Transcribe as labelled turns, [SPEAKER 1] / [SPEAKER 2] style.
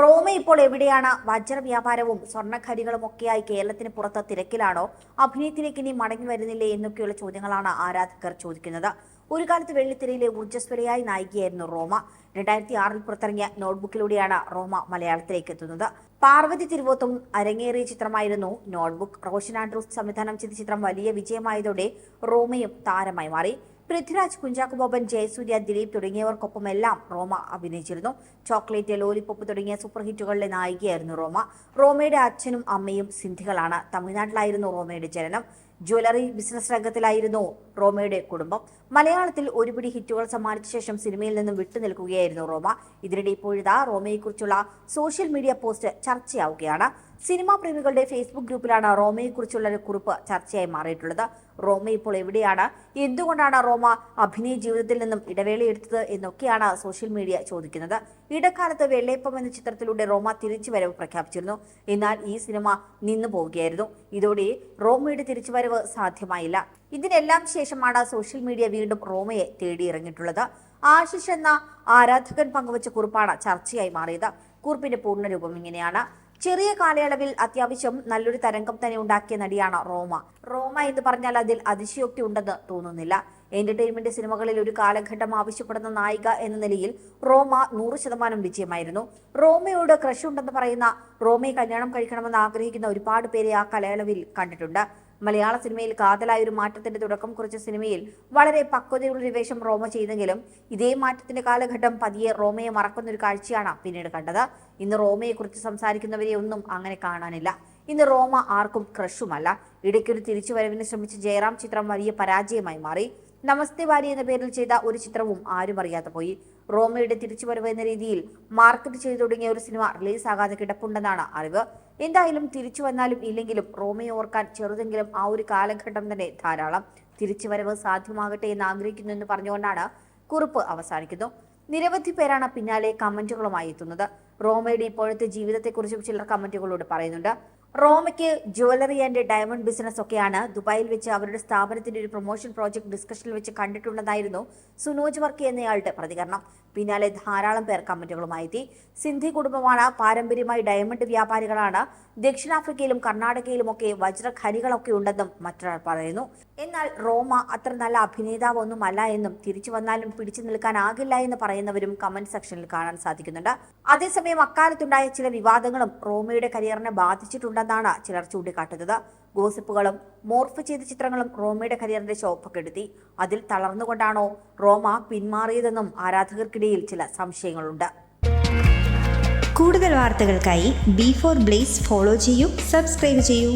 [SPEAKER 1] റോമ ഇപ്പോൾ എവിടെയാണ്? വജ്ര വ്യാപാരവും സ്വർണഖരികളും ഒക്കെയായി കേരളത്തിന് പുറത്ത് തിരക്കിലാണോ? അഭിനയത്തിലേക്ക് ഇനി മടങ്ങി വരുന്നില്ലേ എന്നൊക്കെയുള്ള ചോദ്യങ്ങളാണ് ആരാധകർ ചോദിക്കുന്നത്. ഒരു കാലത്ത് വെള്ളിത്തിരയിലെ ഊർജസ്വലയായ നായികയായിരുന്നു റോമ. രണ്ടായിരത്തി ആറിൽ പുറത്തിറങ്ങിയ നോട്ട്ബുക്കിലൂടെയാണ് റോമ മലയാളത്തിലേക്ക് എത്തുന്നത്. പാർവതി തിരുവോത്തും അരങ്ങേറിയ ചിത്രമായിരുന്നു നോട്ട്ബുക്ക്. റോഷൻ ആൻഡ്രൂസ് സംവിധാനം ചെയ്ത ചിത്രം വലിയ വിജയമായതോടെ റോമയും താരമായി മാറി. പൃഥ്വിരാജ് കുഞ്ചാക്കോ ബോബൻ ജയസൂര്യ ദിലീപ് തുടങ്ങിയവർക്കൊപ്പമെല്ലാം റോമ അഭിനയിച്ചിരുന്നു. ചോക്ലേറ്റ് ലോലിപ്പോപ്പ് തുടങ്ങിയ സൂപ്പർ ഹിറ്റുകളിലെ നായികയായിരുന്നു റോമ. റോമയുടെ അച്ഛനും അമ്മയും സിന്ധികളാണ്. തമിഴ്നാട്ടിലായിരുന്നു റോമയുടെ ജനനം. ജ്വല്ലറി ബിസിനസ് രംഗത്തിലായിരുന്നു റോമയുടെ കുടുംബം. മലയാളത്തിൽ ഒരുപിടി ഹിറ്റുകൾ സമ്മാനിച്ച ശേഷം സിനിമയിൽ നിന്നും വിട്ടുനിൽക്കുകയായിരുന്നു റോമ. ഇതിനിടെ ഇപ്പോഴിതാ റോമയെക്കുറിച്ചുള്ള സോഷ്യൽ മീഡിയ പോസ്റ്റ് ചർച്ചയാവുകയാണ്. സിനിമാ പ്രേമികളുടെ ഫേസ്ബുക്ക് ഗ്രൂപ്പിലാണ് റോമയെക്കുറിച്ചുള്ള ഒരു കുറിപ്പ് ചർച്ചയായി മാറിയിട്ടുള്ളത്. റോമ ഇപ്പോൾ എവിടെയാണ്? എന്തുകൊണ്ടാണ് റോമ അഭിനയ ജീവിതത്തിൽ നിന്നും ഇടവേളയെടുത്തത് എന്നൊക്കെയാണ് സോഷ്യൽ മീഡിയ ചോദിക്കുന്നത്. ഇടക്കാലത്ത് വെള്ളയപ്പം എന്ന ചിത്രത്തിലൂടെ റോമ തിരിച്ചുവരവ് പ്രഖ്യാപിച്ചിരുന്നു. എന്നാൽ ഈ സിനിമ നിന്നു പോവുകയായിരുന്നു. ഇതോടെ റോമയുടെ തിരിച്ചുവരവ് സാധ്യമായില്ല. ഇതിനെല്ലാം ശേഷമാണ് സോഷ്യൽ മീഡിയ വീണ്ടും റോമയെ തേടിയിറങ്ങിയിട്ടുള്ളത്. ആശിഷ് എന്ന ആരാധകൻ പങ്കുവച്ച കുറിപ്പാണ് ചർച്ചയായി മാറിയത്. കുറിപ്പിന്റെ പൂർണരൂപം ഇങ്ങനെയാണ്. ചെറിയ കാലയളവിൽ അത്യാവശ്യം നല്ലൊരു തരംഗം തന്നെ ഉണ്ടാക്കിയ നടിയാണ് റോമ. റോമ എന്ന് പറഞ്ഞാൽ അതിൽ അതിശയോക്തി ഉണ്ടെന്ന് തോന്നുന്നില്ല. എന്റർടൈൻമെന്റ് സിനിമകളിൽ ഒരു കാലഘട്ടം ആവശ്യപ്പെടുന്ന നായിക എന്ന നിലയിൽ റോമ നൂറ് ശതമാനം വിജയമായിരുന്നു. റോമയോട് ക്രഷ് ഉണ്ടെന്ന് പറയുന്ന റോമയെ കല്യാണം കഴിക്കണമെന്ന് ആഗ്രഹിക്കുന്ന ഒരുപാട് പേരെ ആ കാലയളവിൽ കണ്ടിട്ടുണ്ട്. മലയാള സിനിമയിൽ കാതലായ ഒരു മാറ്റത്തിന്റെ തുടക്കം കുറിച്ച സിനിമയിൽ വളരെ പക്വതയുള്ള ഒരു വേഷം റോമ ചെയ്തെങ്കിലും ഇതേ മാറ്റത്തിന്റെ കാലഘട്ടം പതിയെ റോമയെ മറക്കുന്ന ഒരു കാഴ്ചയാണ് പിന്നീട് കണ്ടത്. ഇന്ന് റോമയെക്കുറിച്ച് സംസാരിക്കുന്നവരെ ഒന്നും അങ്ങനെ കാണാനില്ല. ഇന്ന് റോമ ആർക്കും ക്രഷുമല്ല. ഇടയ്ക്കൊരു തിരിച്ചുവരവിന് ശ്രമിച്ച ജയറാം ചിത്രം വലിയ പരാജയമായി മാറി. നമസ്തേ വാരി എന്ന പേരിൽ ചെയ്ത ഒരു ചിത്രവും ആരും അറിയാതെ പോയി. റോമയുടെ തിരിച്ചുവരവ് എന്ന രീതിയിൽ മാർക്കറ്റ് ചെയ്തു തുടങ്ങിയ ഒരു സിനിമ റിലീസ് ആകാതെ കിടപ്പുണ്ടെന്നാണ് അറിവ്. എന്തായാലും തിരിച്ചു വന്നാലും ഇല്ലെങ്കിലും റോമയെ ഓർക്കാൻ ചെറുതെങ്കിലും ആ ഒരു കാലഘട്ടം തന്നെ ധാരാളം. തിരിച്ചുവരവ് സാധ്യമാകട്ടെ എന്ന് ആഗ്രഹിക്കുന്നു എന്ന് പറഞ്ഞുകൊണ്ടാണ് കുറിപ്പ് അവസാനിക്കുന്നു. നിരവധി പേരാണ് പിന്നാലെ കമന്റുകളുമായി എത്തുന്നത്. റോമയുടെ ഇപ്പോഴത്തെ ജീവിതത്തെക്കുറിച്ചും ചിലർ കമന്റുകളോട് പറയുന്നുണ്ട്. റോമയ്ക്ക് ജ്വല്ലറി ആൻഡ് ഡയമണ്ട് ബിസിനസ് ഒക്കെയാണ് ദുബായിൽ വെച്ച് അവരുടെ സ്ഥാപനത്തിന്റെ ഒരു പ്രൊമോഷൻ പ്രോജക്ട് ഡിസ്കഷനിൽ വെച്ച് കണ്ടിട്ടുണ്ടെന്നായിരുന്നു സുനോജ് വർക്കി എന്നയാളുടെ പ്രതികരണം. പിന്നാലെ ധാരാളം പേർ കമന്റുകളുമായി എത്തി. സിന്ധി കുടുംബമാണ് പാരമ്പര്യമായി ഡയമണ്ട് വ്യാപാരികളാണ്. ദക്ഷിണാഫ്രിക്കയിലും കർണാടകയിലും ഒക്കെ വജ്രഖനികളൊക്കെ ഉണ്ടെന്നും മറ്റൊരാൾ പറയുന്നു. എന്നാൽ റോമ അത്ര നല്ല അഭിനേതാവൊന്നുമല്ല എന്നും തിരിച്ചു വന്നാലും പിടിച്ചു നിൽക്കാനാകില്ല എന്ന് പറയുന്നവരും കമന്റ് സെക്ഷനിൽ കാണാൻ സാധിക്കുന്നുണ്ട്. അതേസമയം അക്കാലത്തുണ്ടായ ചില വിവാദങ്ങളും റോമയുടെ കരിയറിനെ ബാധിച്ചിട്ടുണ്ടെന്നാണ് ചിലർ ചൂണ്ടിക്കാട്ടുന്നത്. ഗോസിപ്പുകളും മോർഫ് ചെയ്ത ചിത്രങ്ങളും റോമയുടെ കരിയറിന്റെ ശോഭ കെടുത്തി അതിൽ തളർന്നുകൊണ്ടാണോ റോമ പിന്മാറിയതെന്നും ആരാധകർക്കിടയിൽ ചില സംശയങ്ങളുണ്ട്.
[SPEAKER 2] കൂടുതൽ വാർത്തകൾക്കായി ബി ഫോർ ബ്ലേസ് ഫോളോ ചെയ്യൂ സബ്സ്ക്രൈബ് ചെയ്യൂ.